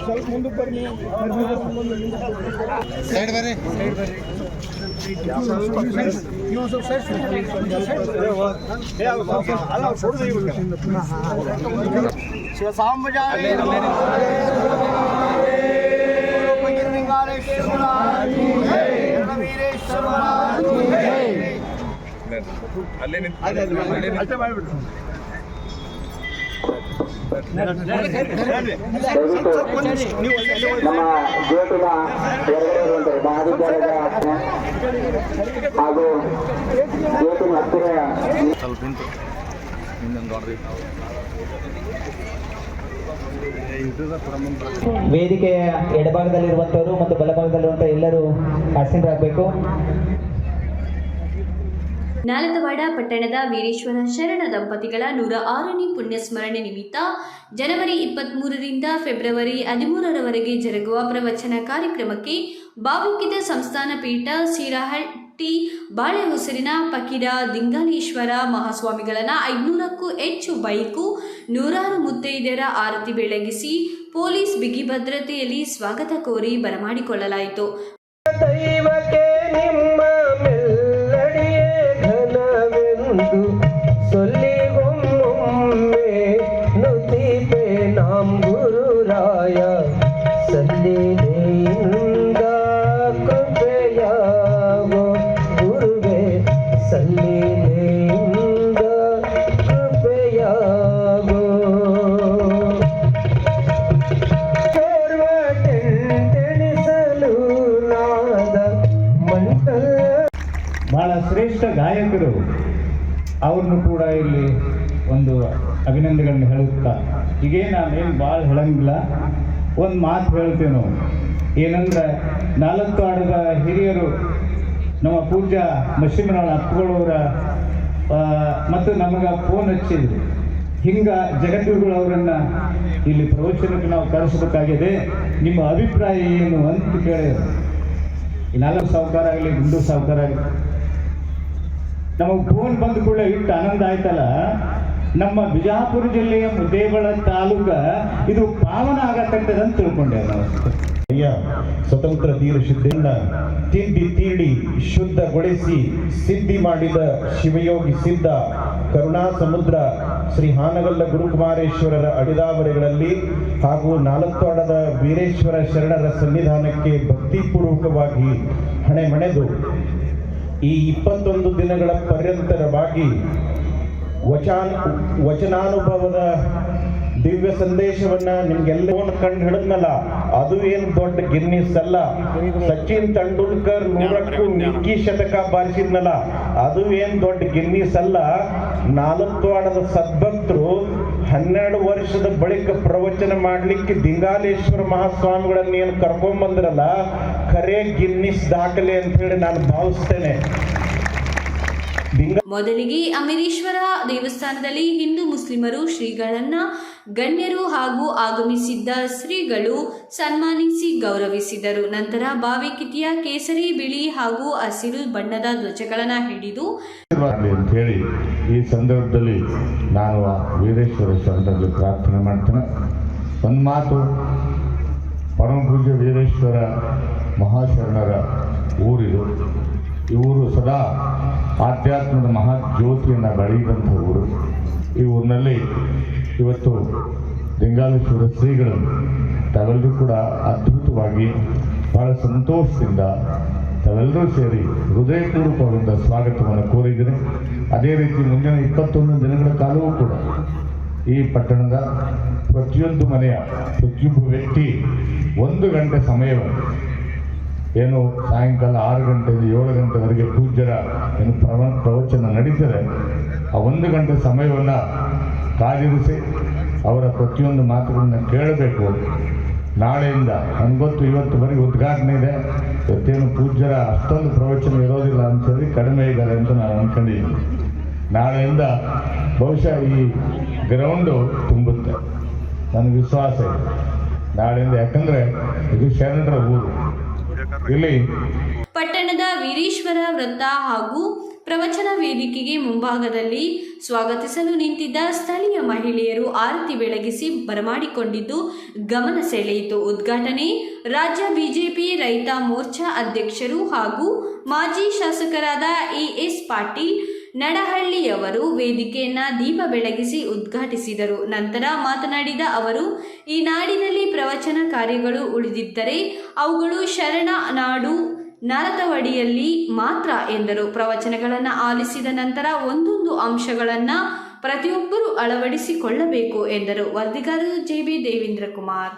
ಸ್ವಲ್ಪ ಮುಂದಕ್ಕೆ ಬರ್ರಿ ಸೈಡ್ ಬರ್ರಿ ನೀವು ಸ್ವಲ್ಪ ಸೈಡ್ ಶಿವಸಾಂಬಜಾಯ ಅಲ್ಲೇ ನಿಂತು ನಮ್ಮ ಗೇಟಿನ ಮಹಾವಿದ್ಯಾಲಯದ ಹಾಗೂ ಗೇಟಿನ ಹತ್ತಿರ ವೇದಿಕೆಯ ಎಡಭಾಗದಲ್ಲಿರುವಂತವರು ಮತ್ತು ಬಲಭಾಗದಲ್ಲಿರುವಂತಹ ಎಲ್ಲರೂ ಆಸೀನರಾಗಬೇಕು. ನಾಲತವಾಡ ಪಟ್ಟಣದ ವೀರೇಶ್ವರ ಶರಣ ದಂಪತಿಗಳ ನೂರ ಆರನೇ ಪುಣ್ಯಸ್ಮರಣೆ ನಿಮಿತ್ತ ಜನವರಿ ಇಪ್ಪತ್ತ್ಮೂರರಿಂದ ಫೆಬ್ರವರಿ ಹದಿಮೂರರವರೆಗೆ ಜರುಗುವ ಪ್ರವಚನ ಕಾರ್ಯಕ್ರಮಕ್ಕೆ ಬಾವುಕಿದ ಸಂಸ್ಥಾನ ಪೀಠ ಸೀರಹಟ್ಟಿ, ಬಾಳೆಹೊಸರಿನ ಪಕೀರ ದಿಂಗಾಲೇಶ್ವರ ಮಹಾಸ್ವಾಮಿಗಳನ್ನ ಐದುನೂರಕ್ಕೂ ಹೆಚ್ಚು ಬೈಕು, ನೂರಾರು ಮುತ್ತೈದೆಯರ ಆರತಿ ಬೆಳಗಿಸಿ ಪೊಲೀಸ್ ಬಿಗಿ ಭದ್ರತೆಯಲ್ಲಿ ಸ್ವಾಗತ ಕೋರಿ ಬರಮಾಡಿಕೊಳ್ಳಲಾಯಿತು. ಸಲ್ಲಿನೆಯಿಂದ ಕೃಪೆಯಾಗೋ. ನಾದ ಮಂಟಲ ಬಹಳ ಶ್ರೇಷ್ಠ ಗಾಯಕರು. ಅವ್ರನ್ನು ಕೂಡ ಇಲ್ಲಿ ಒಂದು ಅಭಿನಂದನೆಗಳನ್ನು ಹೇಳುತ್ತಾ. ಹೀಗೆ ನಾನೇನು ಭಾಳ ಹೇಳಂಗಿಲ್ಲ. ಒಂದು ಮಾತು ಹೇಳ್ತೇವೆ ನಾವು ಏನಂದ್ರೆ ನಾಲ್ಕು ಆಡದ ಹಿರಿಯರು ನಮ್ಮ ಪೂಜಾ ಮಶಿಮನ ಅಪ್ಪಗಳವರ ಮತ್ತು ನಮಗೆ ಫೋನ್ ಹಚ್ಚಿದ್ರು. ಹಿಂಗ ಜಗದ್ಗುರುಗಳು ಅವರನ್ನ ಇಲ್ಲಿ ಪ್ರವಚನಕ್ಕೆ ನಾವು ಕರೆಸಬೇಕಾಗಿದೆ. ನಿಮ್ಮ ಅಭಿಪ್ರಾಯ ಏನು ಅಂತ ಕೇಳಿದ್ರು. ನಾಲ್ಕು ಸಾವುಕಾರ ಆಗಲಿ, ಗುಂಡು ಸಾವುಕಾರ ಆಗಲಿ. ನಮಗೆ ಫೋನ್ ಬಂದ ಕೂಡಲೇ ಇಟ್ಟು ಆನಂದ ಆಯ್ತಲ್ಲ? ನಮ್ಮ ಬಿಜಾಪುರ ಜಿಲ್ಲೆಯ ಮುದ್ದೇಬಳ ತಾಲೂಕ ಇದು ಪಾವನ ಆಗತಕ್ಕಂಥದ್ದು ಅಂತ ತಿಳ್ಕೊಂಡೆ ನಾವು ಸ್ವತಂತ್ರ ತೀರಿಸಿದ್ದನ್ನ ಸಿದ್ಧಣ್ಣ ತಿಂಡಿ ತೀಡಿ ಶುದ್ಧಗೊಳಿಸಿ ಸಿದ್ಧಿ ಮಾಡಿದ ಶಿವಯೋಗಿ ಸಿದ್ಧ ಕರುಣಾ ಸಮುದ್ರ ಶ್ರೀ ಹಾನಗಲ್ಲ ಗುರುಕುಮಾರೇಶ್ವರರ ಅಡಿದಾವರೆಗಳಲ್ಲಿ ಹಾಗೂ ನಾಲತ್ತೋಡದ ವೀರೇಶ್ವರ ಶರಣರ ಸನ್ನಿಧಾನಕ್ಕೆ ಭಕ್ತಿಪೂರ್ವಕವಾಗಿ ಹಣೆ ಮಣೆದು ಈ ಇಪ್ಪತ್ತೊಂದು ದಿನಗಳ ಪರ್ಯಂತರವಾಗಿ ವಚಾನ್ ವಚನಾನುಭವದ ದಿವ್ಯ ಸಂದೇಶವನ್ನ ನಿಮ್ಗೆಲ್ಲ ಕಂಡು ಹಿಡಿದ್ನಲ್ಲ, ಅದು ಏನು ದೊಡ್ಡ ಗಿನ್ನಿಸ್ ಅಲ್ಲ. ಸಚಿನ್ ತೆಂಡೂಲ್ಕರ್ ನೂರಕ್ಕೂ ಮಿಕ್ಕಿ ಶತಕ ಬಾರಿಸಿದ್ನಲ್ಲ, ಅದು ಏನು ದೊಡ್ಡ ಗಿನ್ನಿಸ್ ಅಲ್ಲ. ನಾಲ್ಕು ಸದ್ಭಕ್ತರು ಹನ್ನೆರಡು ವರ್ಷದ ಬಳಿಕ ಪ್ರವಚನ ಮಾಡಲಿಕ್ಕೆ ದಿಂಗಾಲೇಶ್ವರ ಮಹಾಸ್ವಾಮಿಗಳನ್ನ ಏನು ಕರ್ಕೊಂಡ್ಬಂದ್ರಲ್ಲ ಕರೆ ಗಿನ್ನಿಸ್ ದಾಖಲೆ ಅಂತ ಹೇಳಿ ನಾನು ಭಾವಿಸ್ತೇನೆ. ಮೊದಲಿಗೆ ಅಮರೇಶ್ವರ ದೇವಸ್ಥಾನದಲ್ಲಿ ಹಿಂದೂ ಮುಸ್ಲಿಮರು ಶ್ರೀಗಳನ್ನ ಗಣ್ಯರು ಹಾಗೂ ಆಗಮಿಸಿದ್ದ ಶ್ರೀಗಳು ಸನ್ಮಾನಿಸಿ ಗೌರವಿಸಿದರು. ನಂತರ ಬಾವಿಕಿಟಿಯ ಕೇಸರಿ ಬಿಳಿ ಹಾಗೂ ಹಸಿರು ಬಣ್ಣದ ಧ್ವಜಗಳನ್ನು ಹಿಡಿದು ಅಂತ ಹೇಳಿ ಈ ಸಂದರ್ಭದಲ್ಲಿ ನಾನು ವೀರೇಶ್ವರ ಸ್ಥಾನದಲ್ಲಿ ಪ್ರಾರ್ಥನೆ ಮಾಡ್ತೇನೆ. ಒಂದು ಮಾತು ಪರಮ ಪೂಜ್ಯ ವೀರೇಶ್ವರ ಮಹಾಶರಣರ ಊರಿದು. ಈ ಊರು ಸದಾ ಆಧ್ಯಾತ್ಮದ ಮಹಾ ಜ್ಯೋತಿಯನ್ನು ಬೆಳೆಯುವಂಥ ಊರು. ಈ ಊರಿನಲ್ಲಿ ಇವತ್ತು ಲಿಂಗಾಲೇಶ್ವರ ಶ್ರೀಗಳು ತಾವೆಲ್ಲರೂ ಕೂಡ ಅದ್ಭುತವಾಗಿ ಬಹಳ ಸಂತೋಷದಿಂದ ತಾವೆಲ್ಲರೂ ಸೇರಿ ಹೃದಯಪೂರ್ವಕವಾದ ಸ್ವಾಗತವನ್ನು ಕೋರಿದ್ದೀನಿ. ಅದೇ ರೀತಿ ಮುಂದಿನ ಇಪ್ಪತ್ತೊಂದು ದಿನಗಳ ಕಾಲವೂ ಕೂಡ ಈ ಪಟ್ಟಣದ ಪ್ರತಿಯೊಂದು ಮನೆಯ ಪ್ರತಿಯೊಬ್ಬ ವ್ಯಕ್ತಿ ಒಂದು ಗಂಟೆ ಸಮಯವನ್ನು ಏನು ಸಾಯಂಕಾಲ ಆರು ಗಂಟೆಯಿಂದ ಏಳು ಗಂಟೆವರೆಗೆ ಪೂಜ್ಯರ ಏನು ಪ್ರವ, ಪ್ರವಚನ ನಡೀತದೆ ಆ ಒಂದು ಗಂಟೆ ಸಮಯವನ್ನು ಕಾದಿರಿಸಿ ಅವರ ಪ್ರತಿಯೊಂದು ಮಾತುಗಳನ್ನ ಕೇಳಬೇಕು. ನಾಳೆಯಿಂದ ನನಗೊತ್ತು ಇವತ್ತುವರೆಗೆ ಉದ್ಘಾಟನೆ ಇದೆ. ಇವತ್ತೇನು ಪೂಜ್ಯರ ಅಷ್ಟೊಂದು ಪ್ರವಚನ ಇರೋದಿಲ್ಲ ಅಂತೇಳಿ ಕಡಿಮೆ ಇದ್ದಾರೆ ಅಂತ ನಾನು ಅಂದ್ಕೊಂಡಿದ್ದೀನಿ ನಾಳೆಯಿಂದ ಬಹುಶಃ ಈ ಗ್ರೌಂಡು ತುಂಬುತ್ತೆ. ನನಗೆ ವಿಶ್ವಾಸ ಇದೆ. ನಾಳೆಯಿಂದ ಯಾಕಂದರೆ ಇದು ಶರಣರ ಊರು. ಪಟ್ಟಣದ ವೀರೇಶ್ವರ ವೃತ್ತ ಹಾಗೂ ಪ್ರವಚನ ವೇದಿಕೆಗೆ ಮುಂಭಾಗದಲ್ಲಿ ಸ್ವಾಗತಿಸಲು ನಿಂತಿದ್ದ ಸ್ಥಳೀಯ ಮಹಿಳೆಯರು ಆರತಿ ಬೆಳಗಿಸಿ ಬರಮಾಡಿಕೊಂಡಿದ್ದು ಗಮನ ಸೆಳೆಯಿತು. ಉದ್ಘಾಟನೆ ರಾಜ್ಯ ಬಿಜೆಪಿ ರೈತ ಮೋರ್ಚಾ ಅಧ್ಯಕ್ಷರು ಹಾಗೂ ಮಾಜಿ ಶಾಸಕರಾದ ಎಎಸ್ ಪಾಟೀಲ್ ನಡಹಳ್ಳಿಯವರು ವೇದಿಕೆಯನ್ನ ದೀಪ ಬೆಳಗಿಸಿ ಉದ್ಘಾಟಿಸಿದರು. ನಂತರ ಮಾತನಾಡಿದ ಅವರು, ಈ ನಾಡಿನಲ್ಲಿ ಪ್ರವಚನ ಕಾರ್ಯಗಳು ಉಳಿದಿದ್ದರೆ ಅವುಗಳು ಶರಣ, ನಾಡು, ನರತವಡಿಯಲ್ಲಿ ಮಾತ್ರ ಎಂದರು. ಪ್ರವಚನಗಳನ್ನು ಆಲಿಸಿದ ನಂತರ ಒಂದೊಂದು ಅಂಶಗಳನ್ನು ಪ್ರತಿಯೊಬ್ಬರು ಅಳವಡಿಸಿಕೊಳ್ಳಬೇಕು ಎಂದರು. ವರದಿಗಾರರು ಜೆ ಬಿ ದೇವೇಂದ್ರ ಕುಮಾರ್.